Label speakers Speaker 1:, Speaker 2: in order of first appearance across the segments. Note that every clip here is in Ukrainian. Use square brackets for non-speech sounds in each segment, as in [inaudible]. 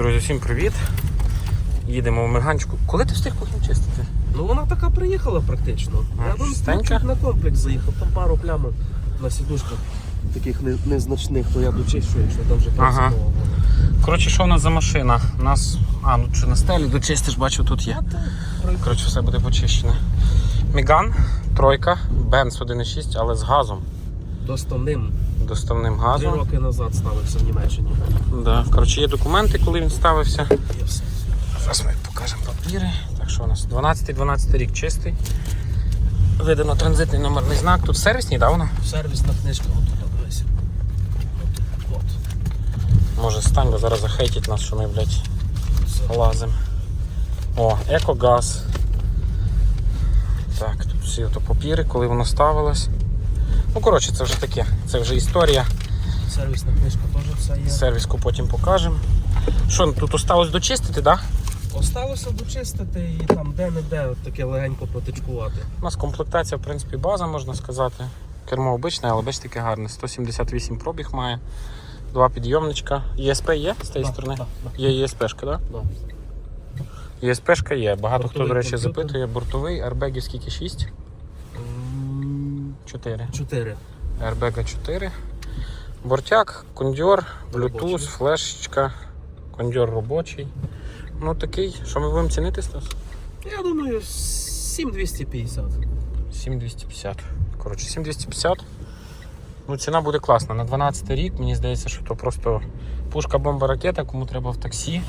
Speaker 1: Друзі, всім привіт. Їдемо в Миганчику. Коли ти встиг кухню чистити?
Speaker 2: Ну вона така приїхала практично.
Speaker 1: А,
Speaker 2: Я там чуть на комплекс заїхав, там пару плямок на сідушках таких незначних, то я дочищу, якщо там вже
Speaker 1: Ага.
Speaker 2: принципово.
Speaker 1: Коротше, що у нас за машина? У нас. А, ну що на стелі дочистиш, бачу, тут є. Коротше, все буде почищене. Міган, тройка, Бенц 1.6, але з газом.
Speaker 2: доставним.
Speaker 1: Доставним
Speaker 2: Три роки назад ставився в Німеччині.
Speaker 1: Да. Коротше, є документи, коли він ставився.
Speaker 2: Є все.
Speaker 1: Зараз ми покажемо папіри. Так що у нас 12-12 рік чистий. Видано транзитний номерний знак. Тут сервісні, да, вона?
Speaker 2: Сервісна книжка, от дивися.
Speaker 1: Може стань, бо зараз захейтять нас, що ми, блядь, лазимо. О, екогаз. Так, тут всі папіри, коли воно ставилось. Ну, коротше, це вже таке. Це вже історія.
Speaker 2: Сервісна книжка теж все є.
Speaker 1: Сервіску потім покажемо. Що, тут осталось дочистити, так? Да?
Speaker 2: Осталося дочистити і там де-не-де от таке легенько протичкувати.
Speaker 1: У нас комплектація, в принципі, база, можна сказати. Кермо обичне, але бачите, таке гарне. 178 пробіг має. Два підйомничка. ЄСП є з тієї
Speaker 2: Да,
Speaker 1: сторони?
Speaker 2: да, да.
Speaker 1: Є ЄСПшка, так?
Speaker 2: Да.
Speaker 1: Да? ЄСПшка є. Багато хто, до речі,
Speaker 2: комп'ютер.
Speaker 1: запитує. Бортовий, арбегів скільки? 6?
Speaker 2: М,
Speaker 1: 4. Airbag 4. Бортяк, кондьор. Bluetooth, флешечка, кондьор робочий. Ну такий, що ми будемо цінити, Стас?
Speaker 2: Я думаю, 7250.
Speaker 1: 7250. Коротше, 7250. Ну, ціна буде класна. На 12 рік, мені здається, що то просто пушка бомба ракета, кому треба в таксі.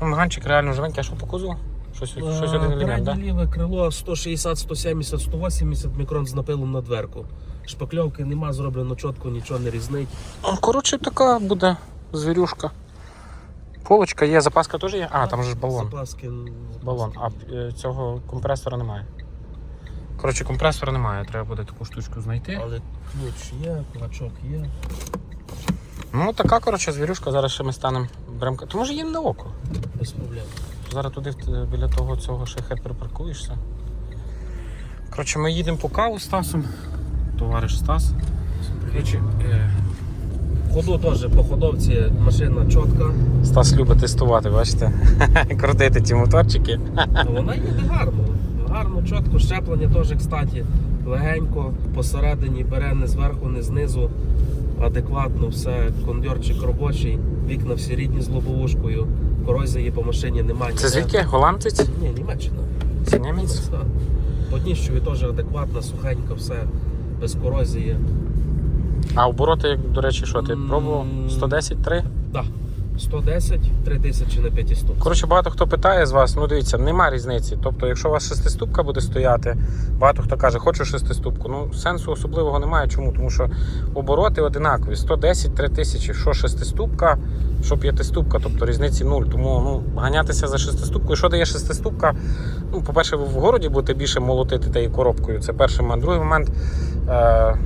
Speaker 1: Ну, Меганчик реально живенький, а що по кузову? Щось, щось один елемент, так?
Speaker 2: Ліве крило 160, 170, 180 мікрон з напилом на дверку. Шпакльовки нема, зроблено чітко, нічого не різнить.
Speaker 1: Ну, Коротше, така буде звірюшка. Полочка є, запаска теж є? А, там же ж балон.
Speaker 2: Запаски.
Speaker 1: Балон, а е, цього компресора немає. Коротше, компресора немає, треба буде таку штучку знайти.
Speaker 2: Але ключ є, кулачок є.
Speaker 1: Ну, така, коротше, звірюшка, зараз ще ми станемо бремка. То може їм на око.
Speaker 2: Без проблем.
Speaker 1: Зараз туди біля того цього шахет припаркуєшся. Коротше, ми їдемо по каву з Стасом. Товариш Стас. Е,
Speaker 2: ходу теж по ходовці машина чітка.
Speaker 1: Стас любить тестувати, бачите? [laughs] Крутити ті моторчики.
Speaker 2: Ну, Вона їде гарно. Гарно, чітко. Щеплення теж, кстати, легенько, посередині бере не зверху, не знизу. Адекватно, все, кондьорчик робочий, вікна всі рідні з лобовушкою, корозії по машині немає.
Speaker 1: Це звідки? Голландець?
Speaker 2: Ні, Німеччина.
Speaker 1: Це німець?
Speaker 2: Так. По дніщові теж адекватно, сухенько, все, без корозії.
Speaker 1: А обороти, як, до речі, що ти пробував? 110 3?
Speaker 2: Да. 110, 3000 на 500.
Speaker 1: Коротше, багато хто питає з вас, ну дивіться, нема різниці. Тобто, якщо у вас шестиступка буде стояти, багато хто каже, хочу шестиступку. Ну, сенсу особливого немає. Чому? Тому що обороти одинакові. 110 3000, що шестиступка, що п'ятиступка, тобто різниці нуль. Тому ну, ганятися за шестиступкою. Що дає шестиступка? Ну, по-перше, ви в городі будете більше молотити тією коробкою. Це перший момент. Другий момент. Е-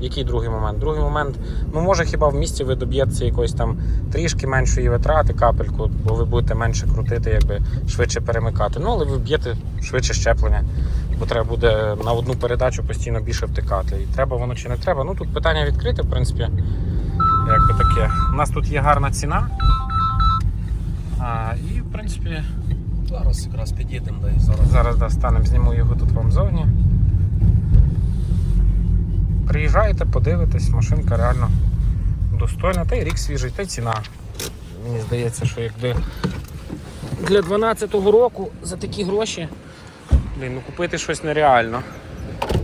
Speaker 1: який другий момент? Другий момент, ну може хіба в місті ви доб'єтеся якоїсь там трішки меншої витрати, капельку, бо ви будете менше крутити, якби швидше перемикати. Ну, але ви б'єте швидше щеплення, бо треба буде на одну передачу постійно більше втикати. І треба воно чи не треба. Ну тут питання відкрите, в принципі, якби таке. У нас тут є гарна ціна. А, і, в принципі,
Speaker 2: Зараз якраз під'їдемо, да і зараз.
Speaker 1: Зараз да, станемо, зніму його тут вам зовні. Приїжджаєте, подивитесь, машинка реально достойна, та й рік свіжий, та й ціна. Мені здається, що якби для 12-го року за такі гроші блін, ну купити щось нереально.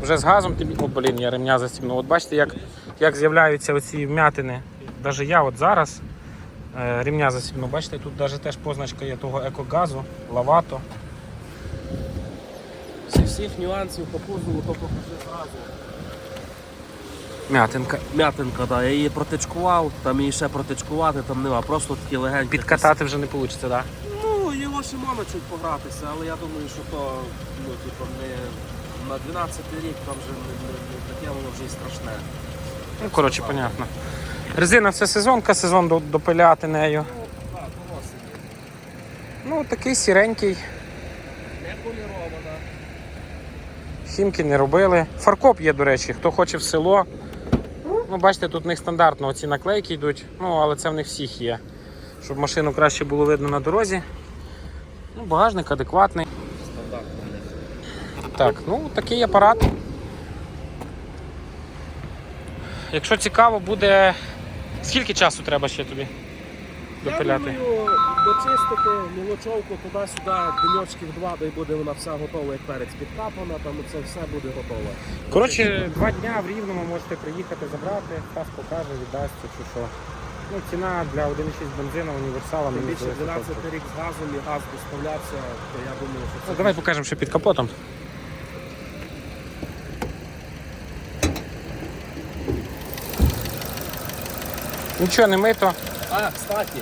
Speaker 1: Вже з газом тобі, о, блін, я ремня застібнув. От бачите, як, як з'являються оці вмятини. Навіть я от зараз е, ремня застібнув. Бачите, тут навіть теж позначка є того екогазу, лавато.
Speaker 2: Зі всіх нюансів по кузову, то покажи зразу.
Speaker 1: М'ятинка.
Speaker 2: М'ятинка, да, я її протичкував, там її ще протичкувати, там нема, просто такі легенькі.
Speaker 1: Підкатати вже не вийде, так? Да?
Speaker 2: Ну, його ще можна чуть погратися, але я думаю, що то ну, типу, не на 12 рік там вже не, не, таке воно вже і страшне.
Speaker 1: Ну, коротше, понятно. Резина це сезонка, сезон до- допиляти нею.
Speaker 2: Ну, так.
Speaker 1: Ну, такий сіренький,
Speaker 2: Не полірована.
Speaker 1: хімки не робили. Фаркоп є, до речі, хто хоче в село. Ну, бачите, тут в них стандартно ці наклейки йдуть, ну, але це в них всіх є. щоб машину краще було видно на дорозі. Ну, багажник адекватний. Так, ну такий апарат. Якщо цікаво, буде. Скільки часу треба ще тобі допиляти?
Speaker 2: Я думаю, дочистити мілочовку туди-сюди, деньочків два, де буде вона вся готова, як перець підкапана, там це все буде готово.
Speaker 1: Коротше, два дня в рівному можете приїхати забрати, Стас покаже, віддасть чи що. Ну, ціна для 1,6 бензина універсала
Speaker 2: Тим
Speaker 1: мені
Speaker 2: більше 12 рік з газом і газ доставлявся, то я думаю, що це
Speaker 1: Ну, давай покажемо, що під капотом. Нічого не мито.
Speaker 2: А, кстати,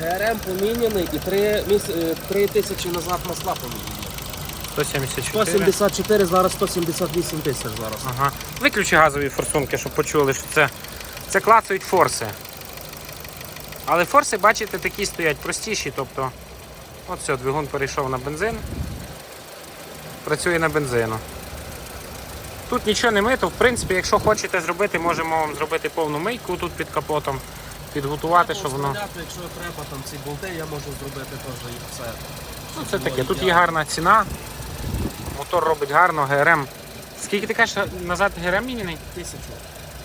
Speaker 2: ГРМ поміняний і 3, 3 тисячі назад масла поміняні.
Speaker 1: 174.
Speaker 2: 174, зараз 178 тисяч зараз.
Speaker 1: Ага. Виключи газові форсунки, щоб почули, що це, це клацають форси. Але форси, бачите, такі стоять простіші. Тобто, от все, двигун перейшов на бензин. Працює на бензину. Тут нічого не мито. В принципі, якщо хочете зробити, можемо вам зробити повну мийку тут під капотом, підготувати, щоб воно.
Speaker 2: Якщо треба там ці болти, я можу зробити теж їх все.
Speaker 1: Ну, це таке. Тут є гарна ціна. Мотор робить гарно, ГРМ. Скільки ти кажеш назад ГРМ міняний?
Speaker 2: Тисячу.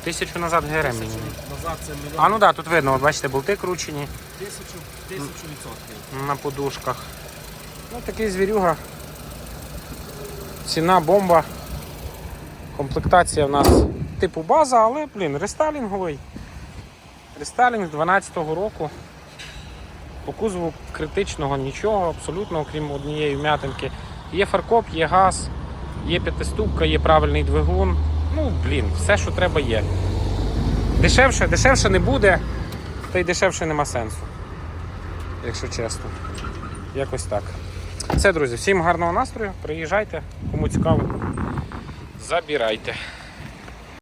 Speaker 1: Тисячу назад ГРМ міняний.
Speaker 2: назад це мільйон.
Speaker 1: А ну так, да, тут видно, от бачите, болти кручені
Speaker 2: Тисячу, тисячу відсотків.
Speaker 1: на подушках. Ну такий звірюга. Ціна бомба. Комплектація в нас типу база, але, блін, рестайлінговий. Рестайлінг 12-го року. По кузову критичного нічого, абсолютно, окрім однієї вм'ятинки. Є фаркоп, є газ, є п'ятиступка, є правильний двигун. Ну, блін, все, що треба є. Дешевше, дешевше не буде, та й дешевше нема сенсу. Якщо чесно. Якось так. Все, друзі, всім гарного настрою. Приїжджайте, кому цікаво. Забирайте.